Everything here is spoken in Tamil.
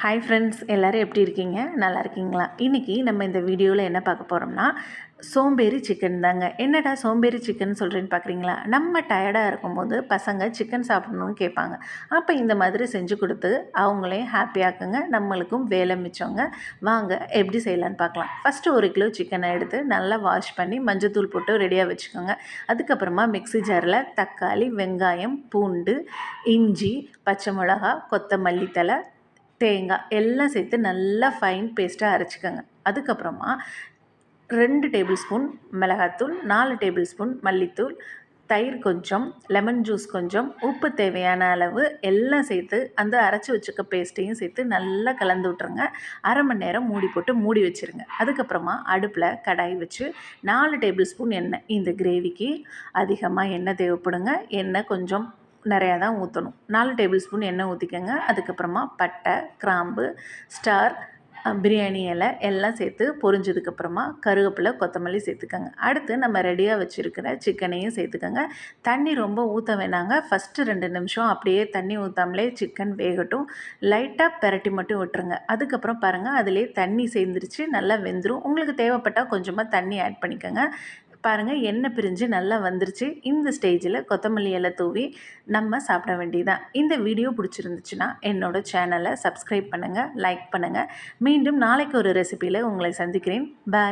ஹாய் ஃப்ரெண்ட்ஸ் எல்லோரும் எப்படி இருக்கீங்க? நல்லா இருக்கீங்களா? இன்றைக்கி நம்ம இந்த வீடியோவில் என்ன பார்க்க போகிறோம்னா சோம்பேறி சிக்கன் தாங்க. என்னடா சோம்பேறி சிக்கன் சொல்கிறேன்னு பார்க்குறீங்களா? நம்ம டயர்டாக இருக்கும்போது பசங்க சிக்கன் சாப்பிடணும்னு கேட்பாங்க. அப்போ இந்த மாதிரி செஞ்சு கொடுத்து அவங்களையும் ஹாப்பியாக்குங்க நம்மளுக்கும் வேலை மிச்சவங்க வாங்க எப்படி செய்யலான்னு பார்க்கலாம். ஃபஸ்ட்டு ஒரு கிலோ சிக்கனை எடுத்து நல்லா வாஷ் பண்ணி மஞ்சத்தூள் போட்டு ரெடியாக வச்சுக்கோங்க. அதுக்கப்புறமா மிக்ஸி ஜாரில் தக்காளி வெங்காயம் பூண்டு இஞ்சி பச்சை மிளகா கொத்தமல்லி தலை தேங்காய் எல்லாம் சேர்த்து நல்லா ஃபைன் பேஸ்ட்டாக அரைச்சிக்கோங்க. அதுக்கப்புறமா ரெண்டு டேபிள் ஸ்பூன் மிளகாத்தூள் நாலு டேபிள் ஸ்பூன் மல்லித்தூள் தயிர் கொஞ்சம் லெமன் ஜூஸ் கொஞ்சம் உப்பு தேவையான அளவு எல்லாம் சேர்த்து அந்த அரைச்சி வச்சுக்க பேஸ்ட்டையும் சேர்த்து நல்லா கலந்து விட்ருங்க அரை மணி நேரம் மூடி போட்டு மூடி வச்சுருங்க. அதுக்கப்புறமா அடுப்பில் கடாய் வச்சு நாலு டேபிள் ஸ்பூன் எண்ணெய். இந்த கிரேவிக்கு அதிகமாக எண்ணெய் தேவைப்படுங்க. எண்ணெய் கொஞ்சம் நிறையா தான் ஊற்றணும் நாலு டேபிள் ஸ்பூன் எண்ணெய் ஊற்றிக்கோங்க அதுக்கப்புறமா பட்டை கிராம்பு ஸ்டார் பிரியாணி இலை எல்லாம் சேர்த்து பொரிஞ்சதுக்கப்புறமா கருவேப்பிலை கொத்தமல்லி சேர்த்துக்கோங்க. அடுத்து நம்ம ரெடியாக வச்சுருக்கிற சிக்கனையும் சேர்த்துக்கோங்க. தண்ணி ரொம்ப ஊற்ற வேணாங்க. ஃபஸ்ட்டு ரெண்டு நிமிஷம் அப்படியே தண்ணி ஊற்றாமலே சிக்கன் வேகட்டும். லைட்டாக பெரட்டி மட்டும் விட்டுருங்க. அதுக்கப்புறம் பாருங்கள் அதிலே தண்ணி சேர்ந்துருச்சு. நல்லா வெந்துடும் உங்களுக்கு தேவைப்பட்டால் கொஞ்சமாக தண்ணி ஆட் பண்ணிக்கோங்க. பாருங்கள் எண்ணெய் பிரிஞ்சு நல்லா வந்துருச்சு. இந்த ஸ்டேஜில் கொத்தமல்லி இலை தூவி நம்ம சாப்பிட வேண்டியதான் இந்த வீடியோ பிடிச்சிருந்துச்சுன்னா என்னோடய சேனலை சப்ஸ்கிரைப் பண்ணுங்கள் லைக் பண்ணுங்கள் மீண்டும் நாளைக்கு ஒரு ரெசிபியில் உங்களை சந்திக்கிறேன். பாய்